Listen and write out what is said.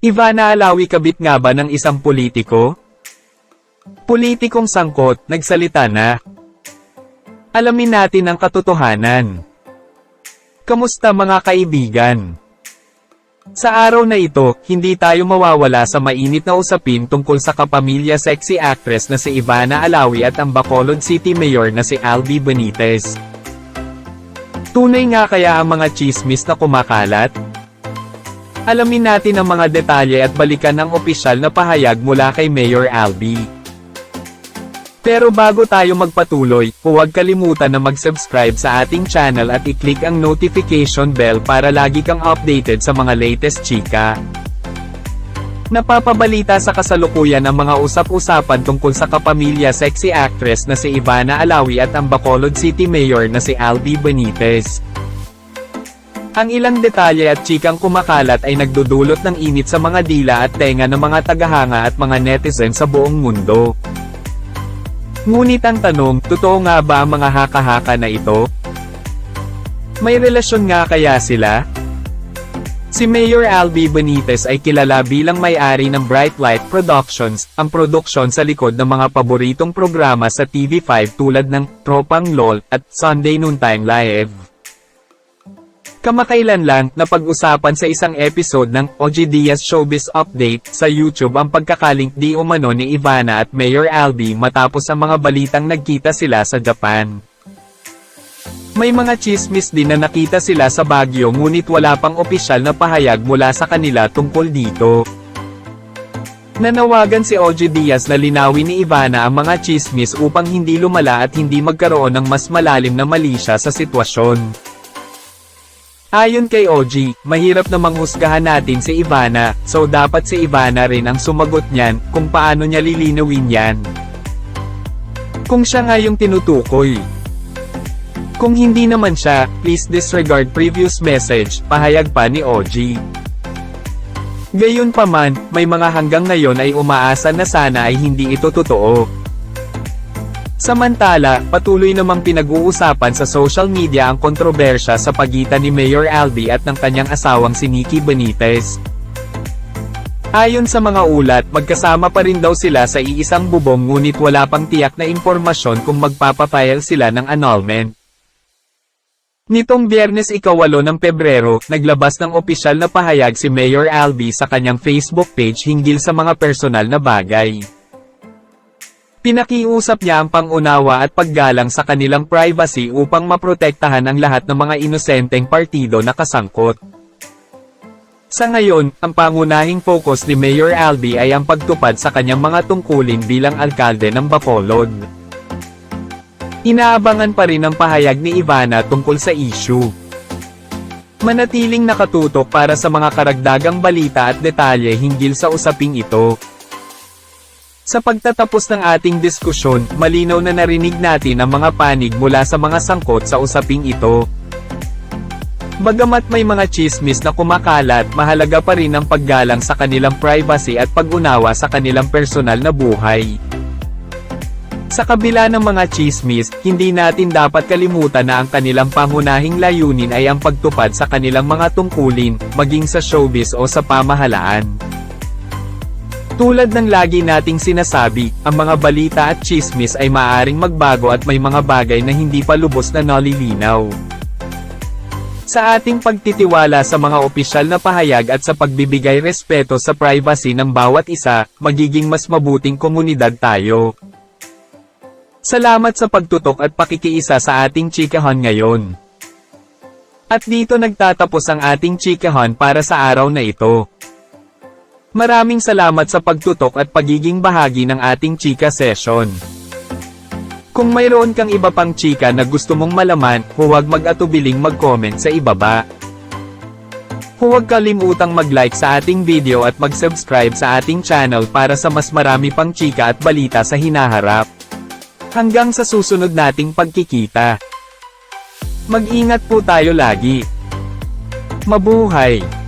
Ivana Alawi kabit nga ba ng isang politiko? Politikong sangkot, nagsalita na. Alamin natin ang katotohanan. Kamusta mga kaibigan? Sa araw na ito, hindi tayo mawawala sa mainit na usapin tungkol sa kapamilya sexy actress na si Ivana Alawi at ang Bacolod City Mayor na si Albi Benitez. Tunay nga kaya ang mga chismis na kumakalat? Alamin natin ang mga detalye at balikan ang opisyal na pahayag mula kay Mayor Albi. Pero bago tayo magpatuloy, huwag kalimutan na mag-subscribe sa ating channel at i-click ang notification bell para lagi kang updated sa mga latest chika. Napapabalita sa kasalukuyan ang mga usap-usapan tungkol sa kapamilya sexy actress na si Ivana Alawi at ang Bacolod City Mayor na si Albi Benitez. Ang ilang detalye at chikang kumakalat ay nagdudulot ng init sa mga dila at tenga ng mga tagahanga at mga netizen sa buong mundo. Ngunit ang tanong, totoo nga ba ang mga haka-haka na ito? May relasyon nga kaya sila? Si Mayor Albi Benitez ay kilala bilang may-ari ng Bright Light Productions, ang produksyon sa likod ng mga paboritong programa sa TV5 tulad ng Tropang LOL at Sunday Noontime Live. Kamakailan lang, napag-usapan sa isang episode ng OG Diaz Showbiz Update sa YouTube ang pagkakalink di umano ni Ivana at Mayor Albi matapos ang mga balitang nagkita sila sa Japan. May mga chismis din na nakita sila sa Baguio ngunit wala pang opisyal na pahayag mula sa kanila tungkol dito. Nanawagan si OG Diaz na linawin ni Ivana ang mga chismis upang hindi lumala at hindi magkaroon ng mas malalim na mali siya sa sitwasyon. Ayon kay OG, mahirap na manghusgahan natin si Ivana, so dapat si Ivana rin ang sumagot niyan, kung paano niya lilinawin yan. Kung siya nga yung tinutukoy. Kung hindi naman siya, please disregard previous message, pahayag pa ni OG. Gayunpaman, may mga hanggang ngayon ay umaasa na sana ay hindi ito totoo. Samantala, patuloy namang pinag-uusapan sa social media ang kontrobersya sa pagitan ni Mayor Albi at ng kanyang asawang si Nikki Benitez. Ayon sa mga ulat, magkasama pa rin daw sila sa iisang bubong ngunit wala pang tiyak na impormasyon kung magpapafile sila ng annulment. Nitong biyernes ikawalo ng Pebrero, naglabas ng opisyal na pahayag si Mayor Albi sa kanyang Facebook page hinggil sa mga personal na bagay. Pinakiusap niya ang pangunawa at paggalang sa kanilang privacy upang maprotektahan ang lahat ng mga inosenteng partido na kasangkot. Sa ngayon, ang pangunahing focus ni Mayor Albi ay ang pagtupad sa kanyang mga tungkulin bilang alkalde ng Bacolod. Inaabangan pa rin ang pahayag ni Ivana tungkol sa issue. Manatiling nakatutok para sa mga karagdagang balita at detalye hinggil sa usaping ito. Sa pagtatapos ng ating diskusyon, malinaw na narinig natin ang mga panig mula sa mga sangkot sa usaping ito. Bagamat may mga chismis na kumakalat, mahalaga pa rin ang paggalang sa kanilang privacy at pag-unawa sa kanilang personal na buhay. Sa kabila ng mga chismis, hindi natin dapat kalimutan na ang kanilang pangunahing layunin ay ang pagtupad sa kanilang mga tungkulin, maging sa showbiz o sa pamahalaan. Tulad ng lagi nating sinasabi, ang mga balita at chismis ay maaring magbago at may mga bagay na hindi pa lubos na nalilinaw. Sa ating pagtitiwala sa mga opisyal na pahayag at sa pagbibigay respeto sa privacy ng bawat isa, magiging mas mabuting komunidad tayo. Salamat sa pagtutok at pakikiisa sa ating chikahan ngayon. At dito nagtatapos ang ating chikahan para sa araw na ito. Maraming salamat sa pagtutok at pagiging bahagi ng ating chika session. Kung mayroon kang iba pang chika na gusto mong malaman, huwag mag-atubiling mag-comment sa ibaba. Huwag kalimutang mag-like sa ating video at mag-subscribe sa ating channel para sa mas marami pang chika at balita sa hinaharap. Hanggang sa susunod nating pagkikita. Mag-ingat po tayo lagi. Mabuhay!